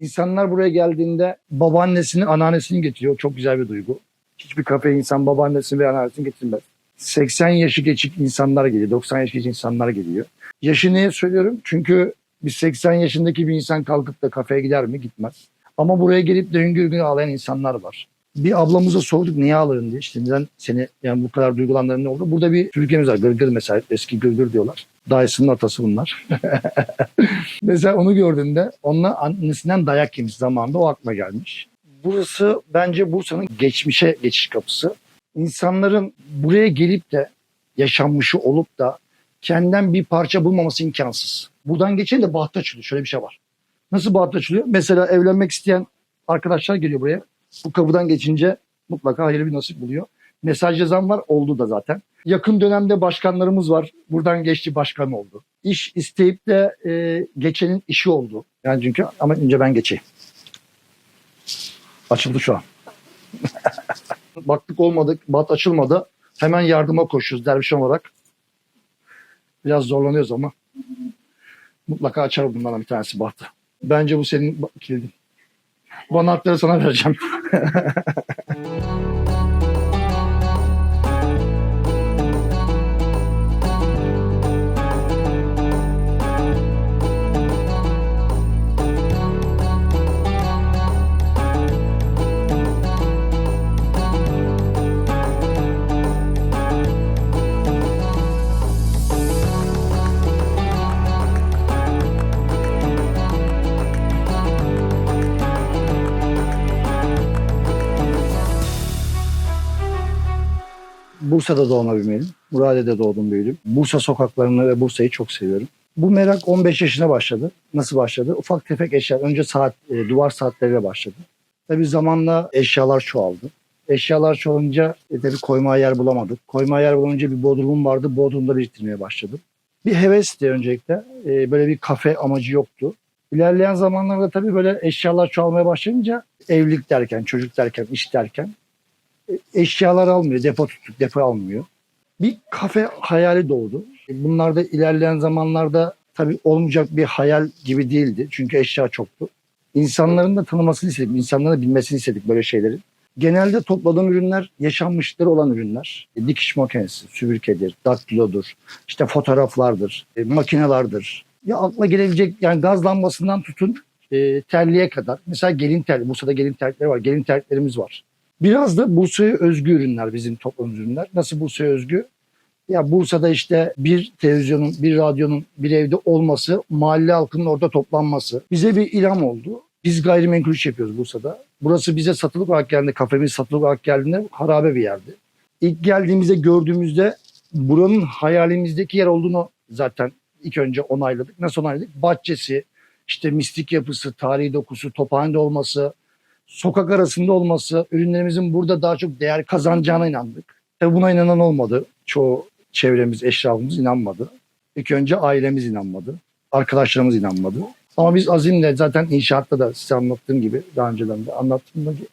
İnsanlar buraya geldiğinde babaannesini, anneannesini getiriyor. Çok güzel bir duygu. Hiçbir kafeye insan babaannesini ve anneannesini getirmez. 80 yaşı geçik insanlar geliyor, 90 yaşı geçik insanlar geliyor. Yaşı niye söylüyorum? Çünkü biz 80 yaşındaki bir insan kalkıp da kafeye gider mi? Gitmez. Ama buraya gelip de hüngür hüngür ağlayan insanlar var. Bir ablamıza sorduk niye ağladın diye. İşte neden seni yani bu kadar duygulandırdın ne oldu? Burada bir Türkiye'miz var. Gırgır mesela. Eski gırgır diyorlar. Dayısının atası bunlar. mesela onu gördüğünde onunla annesinden dayak yemiş zamanında o aklıma gelmiş. Burası bence Bursa'nın geçmişe geçiş kapısı. İnsanların buraya gelip de yaşanmışı olup da kendinden bir parça bulmaması imkansız. Buradan geçen de bahtı açılıyor. Şöyle bir şey var. Nasıl bahtı açılıyor? Mesela evlenmek isteyen arkadaşlar geliyor buraya. Bu kapıdan geçince mutlaka hayırlı bir nasip buluyor. Mesaj yazan var oldu da zaten. Yakın dönemde başkanlarımız var. Buradan geçti başkan oldu. İş isteyip de e, geçenin işi oldu. Yani çünkü ama önce ben geçeyim. Açıldı şu an. Baktık olmadı, bat açılmadı. Hemen yardıma koşuyoruz derviş olarak. Biraz zorlanıyoruz ama mutlaka açar bunlardan bir tanesi bahtı. Bence bu senin kilidin. Bu anahtarı sana vereceğim. Bursa'da doğma büyümeydim. Muradiye'de doğdum büyüdüm. Bursa sokaklarını ve Bursa'yı çok seviyorum. Bu merak 15 yaşına başladı. Nasıl başladı? Ufak tefek eşya. Önce saat, e, duvar saatleriyle başladı. Tabii zamanla eşyalar çoğaldı. Eşyalar çoğalınca e, tabii koymaya yer bulamadık. Koymaya yer bulunca bir bodrumum vardı. Bodrumda biriktirmeye başladım. Bir hevesti öncelikle. E, böyle bir kafe amacı yoktu. İlerleyen zamanlarda tabii böyle eşyalar çoğalmaya başlayınca evlilik derken, çocuk derken, iş derken eşyalar almıyor, depo tuttuk, depo almıyor. Bir kafe hayali doğdu. Bunlar da ilerleyen zamanlarda tabii olmayacak bir hayal gibi değildi. Çünkü eşya çoktu. İnsanların da tanımasını istedik, insanların da bilmesini istedik böyle şeyleri. Genelde topladığım ürünler yaşanmışları olan ürünler. E, Dikiş makinesi, süpürgedir, daktilodur, işte fotoğraflardır, e, makinelerdir. Ya akla gelebilecek yani gaz lambasından tutun e, terliğe kadar. Mesela gelin terliği, Bursa'da gelin terlikleri var, gelin terliklerimiz var. Biraz da Bursa'ya özgü ürünler bizim topladığımız ürünler. Nasıl Bursa'ya özgü? Ya Bursa'da işte bir televizyonun, bir radyonun bir evde olması, mahalle halkının orada toplanması bize bir ilham oldu. Biz gayrimenkul iş yapıyoruz Bursa'da. Burası bize satılık olarak geldiğinde, kafemiz satılık olarak geldiğinde harabe bir yerdi. İlk geldiğimizde gördüğümüzde buranın hayalimizdeki yer olduğunu zaten ilk önce onayladık. Nasıl onayladık? Bahçesi, işte mistik yapısı, tarihi dokusu, tophanede olması, sokak arasında olması, ürünlerimizin burada daha çok değer kazanacağına inandık. Tabii buna inanan olmadı. Çoğu çevremiz, eşrafımız inanmadı. İlk önce ailemiz inanmadı. Arkadaşlarımız inanmadı. Ama biz azimle zaten inşaatta da size anlattığım gibi, daha önceden de anlattığım gibi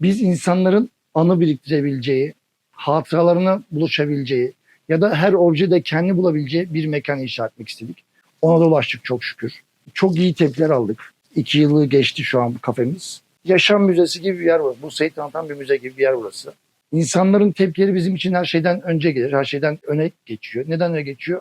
biz insanların anı biriktirebileceği, hatıralarına buluşabileceği ya da her objede kendi bulabileceği bir mekan inşa etmek istedik. Ona da ulaştık çok şükür. Çok iyi tepkiler aldık. İki yılı geçti şu an kafemiz yaşam müzesi gibi bir yer var. Bursa'yı tanıtan bir müze gibi bir yer burası. İnsanların tepkileri bizim için her şeyden önce gelir. Her şeyden öne geçiyor. Neden öne geçiyor?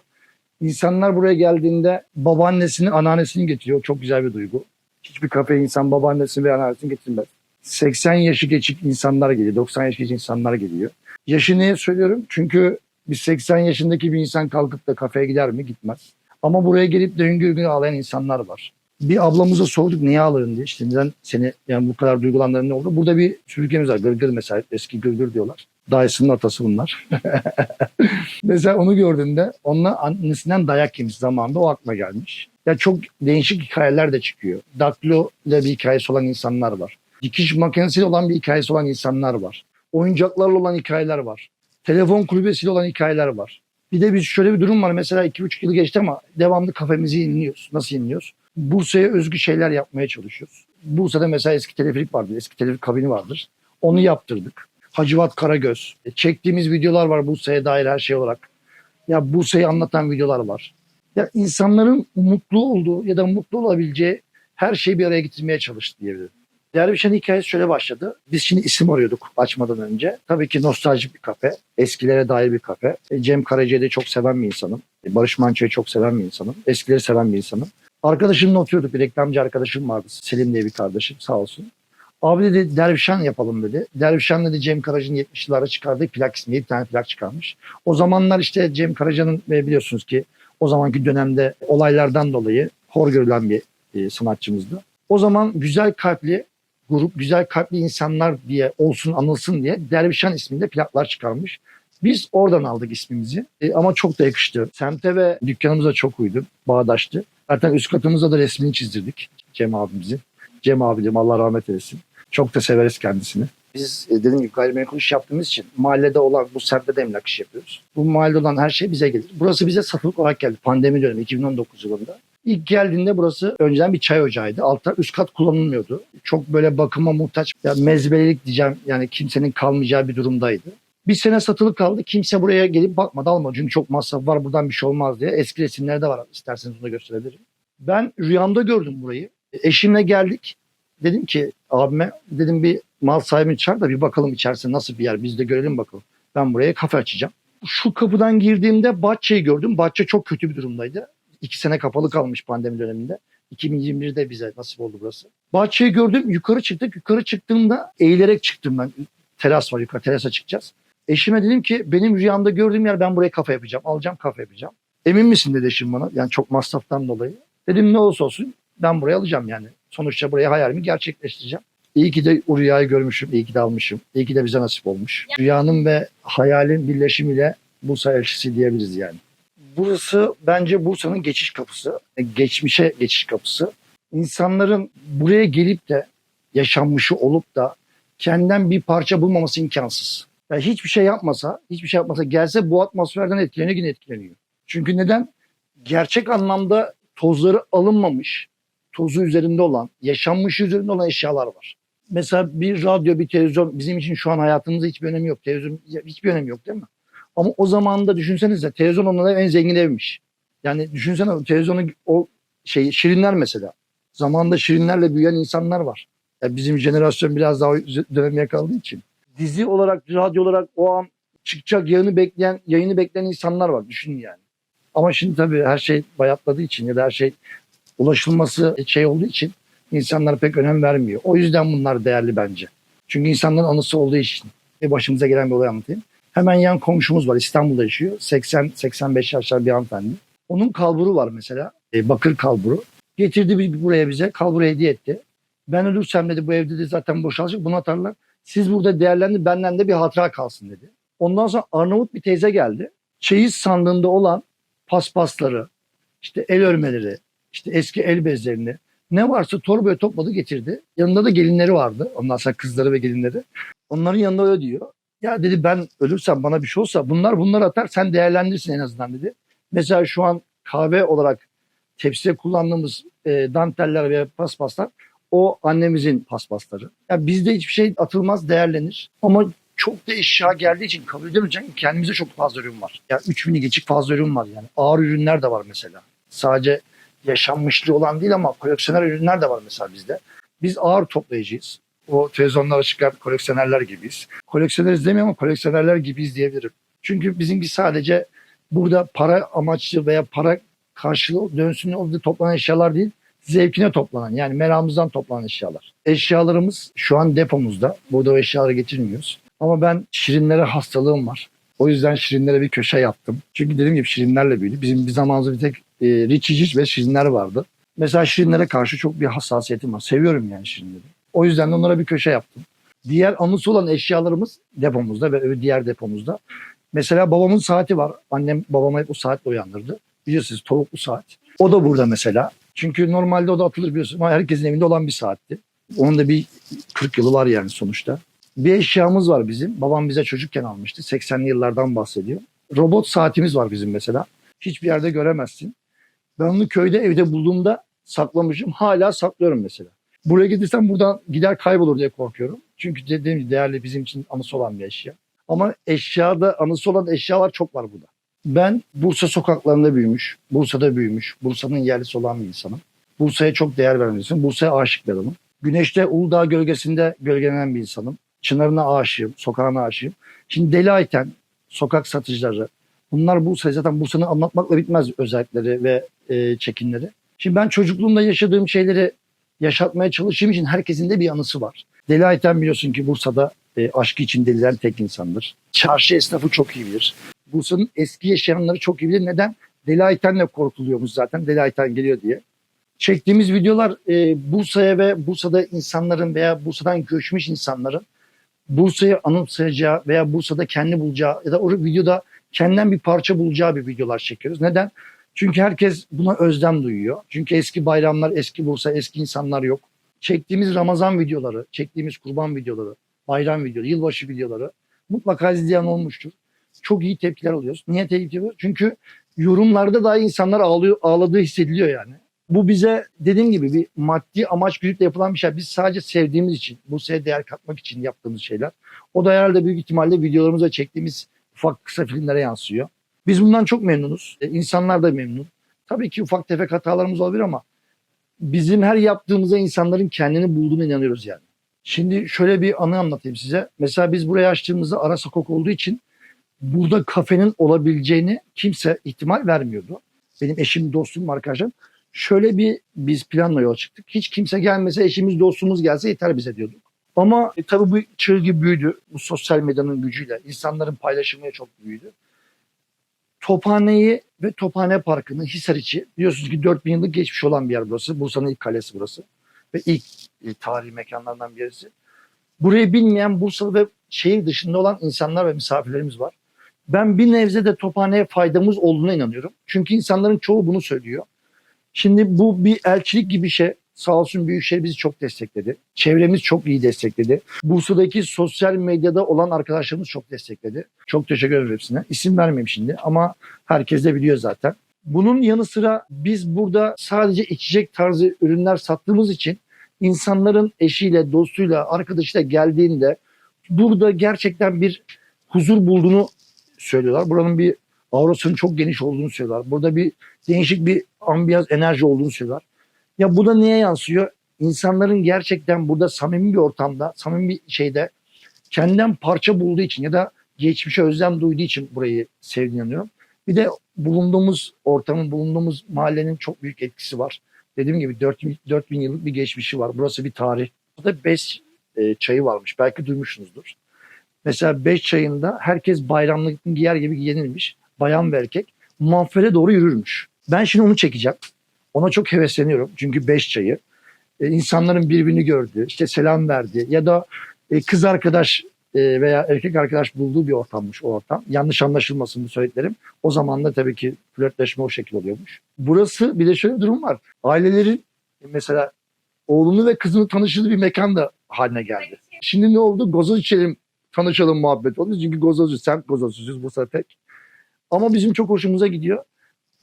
İnsanlar buraya geldiğinde babaannesini, anneannesini getiriyor. Çok güzel bir duygu. Hiçbir kafeye insan babaannesini ve anneannesini getirmez. 80 yaşı geçik insanlar geliyor. 90 yaşı geçik insanlar geliyor. Yaşı niye söylüyorum? Çünkü biz 80 yaşındaki bir insan kalkıp da kafeye gider mi? Gitmez. Ama buraya gelip de hüngür hüngür ağlayan insanlar var bir ablamıza sorduk niye ağladın diye. İşte neden seni yani bu kadar duygulandırdın ne oldu? Burada bir Türkiye'miz var. Gırgır mesela. Eski gırgır diyorlar. Dayısının atası bunlar. mesela onu gördüğünde onunla annesinden dayak yemiş zamanında o aklıma gelmiş. Ya çok değişik hikayeler de çıkıyor. Daktilo ile bir hikayesi olan insanlar var. Dikiş makinesiyle olan bir hikayesi olan insanlar var. Oyuncaklarla olan hikayeler var. Telefon kulübesiyle olan hikayeler var. Bir de biz şöyle bir durum var. Mesela iki buçuk yıl geçti ama devamlı kafemizi yeniliyoruz. Nasıl yeniliyoruz? Bursa'ya özgü şeyler yapmaya çalışıyoruz. Bursa'da mesela eski teleferik vardır, eski teleferik kabini vardır. Onu yaptırdık. Hacivat Karagöz. E, Çektiğimiz videolar var Bursa'ya dair her şey olarak. Ya Bursa'yı anlatan videolar var. Ya insanların mutlu olduğu ya da mutlu olabileceği her şeyi bir araya getirmeye çalıştı diyebilirim. Dervişen hikayesi şöyle başladı. Biz şimdi isim arıyorduk açmadan önce. Tabii ki nostaljik bir kafe. Eskilere dair bir kafe. E, Cem Karaca'yı çok seven bir insanım. E, Barış Manço'yu çok seven bir insanım. Eskileri seven bir insanım. Arkadaşımla oturuyorduk. Bir reklamcı arkadaşım vardı. Selim diye bir kardeşim sağ olsun. Abi dedi dervişan yapalım dedi. Dervişan dedi Cem Karaca'nın 70'larda çıkardığı plak ismi. Bir tane plak çıkarmış. O zamanlar işte Cem Karaca'nın e, biliyorsunuz ki o zamanki dönemde olaylardan dolayı hor görülen bir e, sanatçımızdı. O zaman güzel kalpli grup, güzel kalpli insanlar diye olsun anılsın diye Dervişan isminde plaklar çıkarmış. Biz oradan aldık ismimizi E, ama çok da yakıştı. Semte ve dükkanımıza çok uydu, bağdaştı. Zaten üst katımıza da resmini çizdirdik Cem abimizin. Cem abicim Allah rahmet eylesin. Çok da severiz kendisini. Biz e, dediğim gibi gayrimenkul iş yaptığımız için mahallede olan bu semtte de emlak iş yapıyoruz. Bu mahallede olan her şey bize gelir. Burası bize satılık olarak geldi pandemi dönemi 2019 yılında. İlk geldiğinde burası önceden bir çay ocağıydı. Altta üst kat kullanılmıyordu. Çok böyle bakıma muhtaç, ya mezbelelik diyeceğim yani kimsenin kalmayacağı bir durumdaydı. Bir sene satılık kaldı. Kimse buraya gelip bakmadı almadı. Çünkü çok masraf var buradan bir şey olmaz diye. Eski resimlerde var isterseniz onu gösterebilirim. Ben rüyamda gördüm burayı. Eşimle geldik. Dedim ki abime dedim bir mal sahibini çağır da bir bakalım içerisi nasıl bir yer biz de görelim bakalım. Ben buraya kafe açacağım. Şu kapıdan girdiğimde bahçeyi gördüm. Bahçe çok kötü bir durumdaydı. İki sene kapalı kalmış pandemi döneminde. 2021'de bize nasip oldu burası. Bahçeyi gördüm. Yukarı çıktık. Yukarı çıktığımda eğilerek çıktım ben. Teras var yukarı. Terasa çıkacağız. Eşime dedim ki benim rüyamda gördüğüm yer ben buraya kafe yapacağım. Alacağım kafe yapacağım. Emin misin dedi eşim bana. Yani çok masraftan dolayı. Dedim ne olursa olsun ben buraya alacağım yani. Sonuçta buraya hayalimi gerçekleştireceğim. İyi ki de o rüyayı görmüşüm, iyi ki de almışım. İyi ki de bize nasip olmuş. Rüyanın ve hayalin birleşimiyle Bursa elçisi diyebiliriz yani. Burası bence Bursa'nın geçiş kapısı, e, geçmişe geçiş kapısı. İnsanların buraya gelip de yaşanmışı olup da kendinden bir parça bulmaması imkansız. Yani hiçbir şey yapmasa, hiçbir şey yapmasa gelse bu atmosferden etkileniyor yine etkileniyor. Çünkü neden? Gerçek anlamda tozları alınmamış, tozu üzerinde olan, yaşanmış üzerinde olan eşyalar var. Mesela bir radyo, bir televizyon bizim için şu an hayatımızda hiçbir önemi yok. Televizyon hiçbir önemi yok değil mi? Ama o zaman da düşünsenize televizyon onlara en zengin evmiş. Yani düşünsene o televizyonu o şey şirinler mesela. Zamanında şirinlerle büyüyen insanlar var. Ya bizim jenerasyon biraz daha o dönem yakaladığı için. Dizi olarak, radyo olarak o an çıkacak yayını bekleyen, yayını bekleyen insanlar var. Düşünün yani. Ama şimdi tabii her şey bayatladığı için ya da her şey ulaşılması şey olduğu için insanlar pek önem vermiyor. O yüzden bunlar değerli bence. Çünkü insanların anısı olduğu için. Ve başımıza gelen bir olay anlatayım. Hemen yan komşumuz var İstanbul'da yaşıyor. 80-85 yaşlar bir hanımefendi. Onun kalburu var mesela. E, bakır kalburu. Getirdi bir- buraya bize. Kalburu hediye etti. Ben ölürsem dedi bu evde de zaten boşalacak. Bunu atarlar. Siz burada değerlendirin benden de bir hatıra kalsın dedi. Ondan sonra Arnavut bir teyze geldi. Çeyiz sandığında olan paspasları, işte el örmeleri, işte eski el bezlerini ne varsa torbaya topladı getirdi. Yanında da gelinleri vardı. Ondan sonra kızları ve gelinleri. Onların yanında öyle diyor. Ya dedi ben ölürsem bana bir şey olsa bunlar bunları atar sen değerlendirsin en azından dedi. Mesela şu an kahve olarak tepside kullandığımız e, danteller ve paspaslar o annemizin paspasları. Ya bizde hiçbir şey atılmaz değerlenir. Ama çok da eşya geldiği için kabul edemeyeceğim. Kendimize çok fazla ürün var. Ya 3000'i geçik fazla ürün var yani. Ağır ürünler de var mesela. Sadece yaşanmışlığı olan değil ama koleksiyoner ürünler de var mesela bizde. Biz ağır toplayıcıyız. O televizyonlara çıkan koleksiyonerler gibiyiz. Koleksiyoneriz demiyorum ama koleksiyonerler gibiyiz diyebilirim. Çünkü bizimki sadece burada para amaçlı veya para karşılığı dönsün olduğu toplanan eşyalar değil, zevkine toplanan yani meramımızdan toplanan eşyalar. Eşyalarımız şu an depomuzda. Burada o eşyaları getirmiyoruz. Ama ben şirinlere hastalığım var. O yüzden şirinlere bir köşe yaptım. Çünkü dediğim gibi şirinlerle büyüdü. Bizim bir zamanımızda bir tek e, Richie ve şirinler vardı. Mesela şirinlere karşı çok bir hassasiyetim var. Seviyorum yani şirinleri. O yüzden de onlara bir köşe yaptım. Diğer anısı olan eşyalarımız depomuzda ve diğer depomuzda. Mesela babamın saati var. Annem babama hep o saatle uyandırdı. Biliyorsunuz tavuklu saat. O da burada mesela. Çünkü normalde o da atılır biliyorsunuz ama herkesin evinde olan bir saatti. Onun da bir 40 yılı var yani sonuçta. Bir eşyamız var bizim. Babam bize çocukken almıştı. 80'li yıllardan bahsediyor. Robot saatimiz var bizim mesela. Hiçbir yerde göremezsin. Ben onu köyde evde bulduğumda saklamışım. Hala saklıyorum mesela. Buraya gidersem buradan gider kaybolur diye korkuyorum. Çünkü dediğim gibi değerli bizim için anısı olan bir eşya. Ama eşyada anısı olan eşyalar çok var burada. Ben Bursa sokaklarında büyümüş, Bursa'da büyümüş, Bursa'nın yerlisi olan bir insanım. Bursa'ya çok değer veren. Bursa'ya aşık bir adamım. Güneşte Uludağ gölgesinde gölgelenen bir insanım. Çınarına aşığım, sokağına aşığım. Şimdi Deli Ayten, sokak satıcıları, bunlar Bursa zaten Bursa'nın anlatmakla bitmez özellikleri ve e, çekinleri. Şimdi ben çocukluğumda yaşadığım şeyleri yaşatmaya çalıştığım için herkesin de bir anısı var. Deli Ayten biliyorsun ki Bursa'da e, aşkı için delilen tek insandır. Çarşı esnafı çok iyi bilir. Bursa'nın eski yaşayanları çok iyi bilir. Neden? Deli Ayten'le korkuluyormuş zaten. Deli Ayten geliyor diye. Çektiğimiz videolar e, Bursa'ya ve Bursa'da insanların veya Bursa'dan göçmüş insanların Bursa'yı anımsayacağı veya Bursa'da kendi bulacağı ya da o videoda kendinden bir parça bulacağı bir videolar çekiyoruz. Neden? Çünkü herkes buna özlem duyuyor. Çünkü eski bayramlar, eski Bursa, eski insanlar yok. Çektiğimiz Ramazan videoları, çektiğimiz kurban videoları, bayram videoları, yılbaşı videoları mutlaka izleyen olmuştur. Çok iyi tepkiler alıyoruz. Niye tepki alıyoruz? Çünkü yorumlarda dahi insanlar ağlıyor, ağladığı hissediliyor yani. Bu bize dediğim gibi bir maddi amaç güdükle yapılan bir şey. Biz sadece sevdiğimiz için, Bursa'ya değer katmak için yaptığımız şeyler. O da herhalde büyük ihtimalle videolarımıza çektiğimiz ufak kısa filmlere yansıyor. Biz bundan çok memnunuz. E, insanlar da memnun. Tabii ki ufak tefek hatalarımız olabilir ama bizim her yaptığımızda insanların kendini bulduğuna inanıyoruz yani. Şimdi şöyle bir anı anlatayım size. Mesela biz burayı açtığımızda ara sokak olduğu için burada kafenin olabileceğini kimse ihtimal vermiyordu. Benim eşim, dostum, arkadaşım. Şöyle bir biz planla yola çıktık. Hiç kimse gelmese eşimiz, dostumuz gelse yeter bize diyorduk. Ama e, tabii bu gibi büyüdü. Bu sosyal medyanın gücüyle. insanların paylaşımı çok büyüdü. Tophane'yi ve Tophane Parkı'nı Hisar biliyorsunuz ki 4000 yıllık geçmiş olan bir yer burası. Bursa'nın ilk kalesi burası. Ve ilk e, tarihi mekanlardan birisi. Burayı bilmeyen Bursalı ve şehir dışında olan insanlar ve misafirlerimiz var. Ben bir nebze de Tophane'ye faydamız olduğuna inanıyorum. Çünkü insanların çoğu bunu söylüyor. Şimdi bu bir elçilik gibi şey. Sağ olsun Büyükşehir bizi çok destekledi. Çevremiz çok iyi destekledi. Bursa'daki sosyal medyada olan arkadaşlarımız çok destekledi. Çok teşekkür ederim hepsine. İsim vermeyeyim şimdi ama herkes de biliyor zaten. Bunun yanı sıra biz burada sadece içecek tarzı ürünler sattığımız için insanların eşiyle, dostuyla, arkadaşıyla geldiğinde burada gerçekten bir huzur bulduğunu söylüyorlar. Buranın bir aurasının çok geniş olduğunu söylüyorlar. Burada bir değişik bir ambiyans enerji olduğunu söylüyorlar. Ya bu da neye yansıyor? İnsanların gerçekten burada samimi bir ortamda, samimi bir şeyde kendinden parça bulduğu için ya da geçmişe özlem duyduğu için burayı sevdiğine inanıyorum. Bir de bulunduğumuz ortamın, bulunduğumuz mahallenin çok büyük etkisi var. Dediğim gibi 4000, 4000 yıllık bir geçmişi var. Burası bir tarih. Burada 5 e, çayı varmış. Belki duymuşsunuzdur. Mesela 5 çayında herkes bayramlık giyer gibi giyinilmiş. Bayan ve erkek. Manfere doğru yürürmüş. Ben şimdi onu çekeceğim. Ona çok hevesleniyorum. Çünkü 5 çayı. E, insanların birbirini gördüğü, işte selam verdiği ya da e, kız arkadaş e, veya erkek arkadaş bulduğu bir ortammış o ortam. Yanlış anlaşılmasın bu söylediklerim. O zaman da tabii ki flörtleşme o şekil oluyormuş. Burası bir de şöyle bir durum var. Ailelerin e, mesela oğlunu ve kızını tanıştığı bir mekan da haline geldi. Şimdi ne oldu? Gozoz içelim, tanışalım muhabbet oldu. Çünkü gozozuz, semt gozozuzuz Bursa tek. Ama bizim çok hoşumuza gidiyor.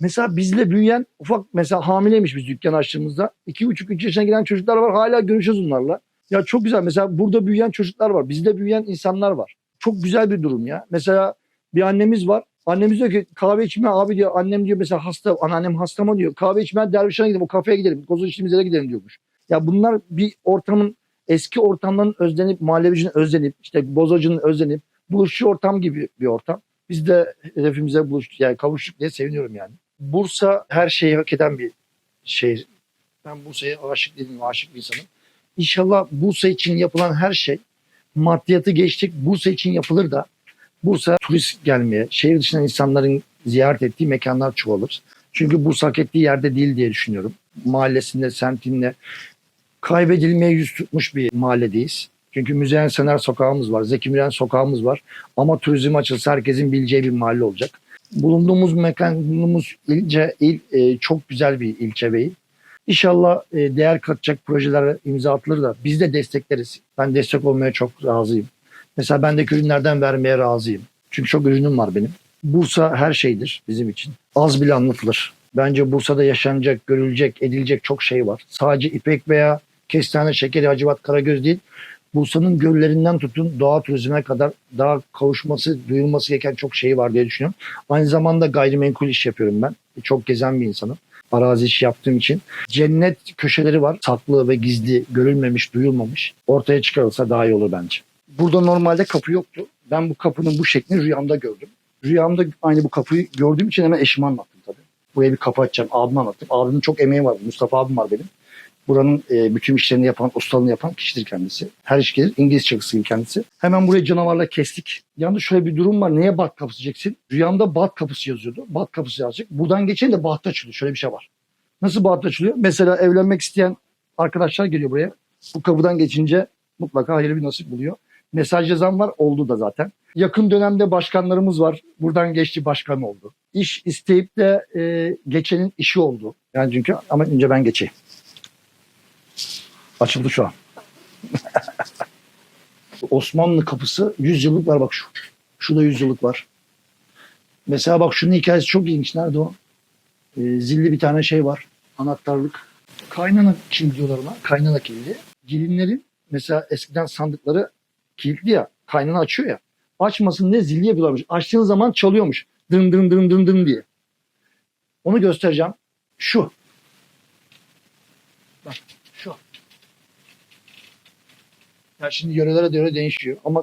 Mesela bizle büyüyen ufak mesela hamileymiş biz dükkan açtığımızda. 2,5-3 yaşına giden çocuklar var hala görüşüyoruz onlarla. Ya çok güzel mesela burada büyüyen çocuklar var. Bizde büyüyen insanlar var. Çok güzel bir durum ya. Mesela bir annemiz var. Annemiz diyor ki kahve içmeye abi diyor. Annem diyor mesela hasta, anneannem hasta mı diyor. Kahve içmeye Dervişhan'a gidelim, o kafeye gidelim. Kozu içtiğimiz yere gidelim diyormuş. Ya bunlar bir ortamın eski ortamların özlenip, mahallevicinin özlenip, işte bozacının özlenip, buluşçu ortam gibi bir ortam. Biz de hedefimize buluştuk, yani kavuştuk diye seviniyorum yani. Bursa her şeyi hak eden bir şehir. Ben Bursa'ya aşık değilim, aşık bir insanım. İnşallah Bursa için yapılan her şey maddiyatı geçtik Bursa için yapılır da Bursa turist gelmeye, şehir dışından insanların ziyaret ettiği mekanlar çoğalır. Çünkü Bursa hak ettiği yerde değil diye düşünüyorum. Mahallesinde, semtinde kaybedilmeye yüz tutmuş bir mahalledeyiz. Çünkü Müzeyyen Sener sokağımız var, Zeki Müren sokağımız var. Ama turizm açılsa herkesin bileceği bir mahalle olacak. Bulunduğumuz mekan, bulunduğumuz ilçe, il, e, çok güzel bir ilçe ve il. İnşallah e, değer katacak projelere imza atılır da biz de destekleriz. Ben destek olmaya çok razıyım. Mesela ben de ürünlerden vermeye razıyım. Çünkü çok ürünüm var benim. Bursa her şeydir bizim için. Az bile anlatılır. Bence Bursa'da yaşanacak, görülecek, edilecek çok şey var. Sadece ipek veya kestane, şekeri, hacivat, karagöz değil. Bursa'nın göllerinden tutun doğa turizmine kadar daha kavuşması, duyulması gereken çok şey var diye düşünüyorum. Aynı zamanda gayrimenkul iş yapıyorum ben. Çok gezen bir insanım. Arazi işi yaptığım için. Cennet köşeleri var. Saklı ve gizli, görülmemiş, duyulmamış. Ortaya çıkarılsa daha iyi olur bence. Burada normalde kapı yoktu. Ben bu kapının bu şeklini rüyamda gördüm. Rüyamda aynı bu kapıyı gördüğüm için hemen eşime anlattım tabii. Buraya bir kapı açacağım. Abime anlattım. Abimin çok emeği var. Mustafa abim var benim. Buranın e, bütün işlerini yapan, ustalığını yapan kişidir kendisi. Her iş gelir. İngiliz çakısıyım kendisi. Hemen burayı canavarla kestik. Yalnız şöyle bir durum var. Neye bat kapısı diyeceksin? Rüyamda bat kapısı yazıyordu. Bat kapısı yazacak. Buradan geçen de bahtı açılıyor. Şöyle bir şey var. Nasıl bahtı açılıyor? Mesela evlenmek isteyen arkadaşlar geliyor buraya. Bu kapıdan geçince mutlaka hayırlı bir nasip buluyor. Mesaj yazan var. Oldu da zaten. Yakın dönemde başkanlarımız var. Buradan geçti başkan oldu. İş isteyip de e, geçenin işi oldu. Yani çünkü ama önce ben geçeyim. Açıldı şu an. Osmanlı kapısı 100 yıllık var bak şu. Şu da 100 yıllık var. Mesela bak şunun hikayesi çok ilginç. Nerede o? Ee, zilli bir tane şey var. Anahtarlık. Kaynana kilidi diyorlar ona. Kaynana kilidi. Gelinlerin mesela eskiden sandıkları kilitli ya. Kaynana açıyor ya. Açmasın diye zilli yapıyorlarmış. Açtığın zaman çalıyormuş. Dın dın dın dın dın diye. Onu göstereceğim. Şu. Bak şu. Ya şimdi yörelere göre değişiyor ama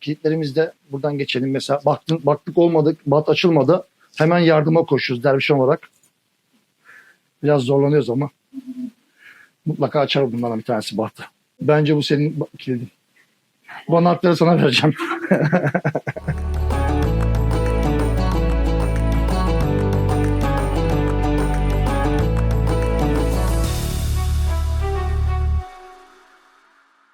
kilitlerimizde buradan geçelim. Mesela baktın, baktık olmadık, bat açılmadı. Hemen yardıma koşuyoruz derviş olarak. Biraz zorlanıyoruz ama mutlaka açar bunlardan bir tanesi bahtı. Bence bu senin kilidin. Bu anahtarı sana vereceğim.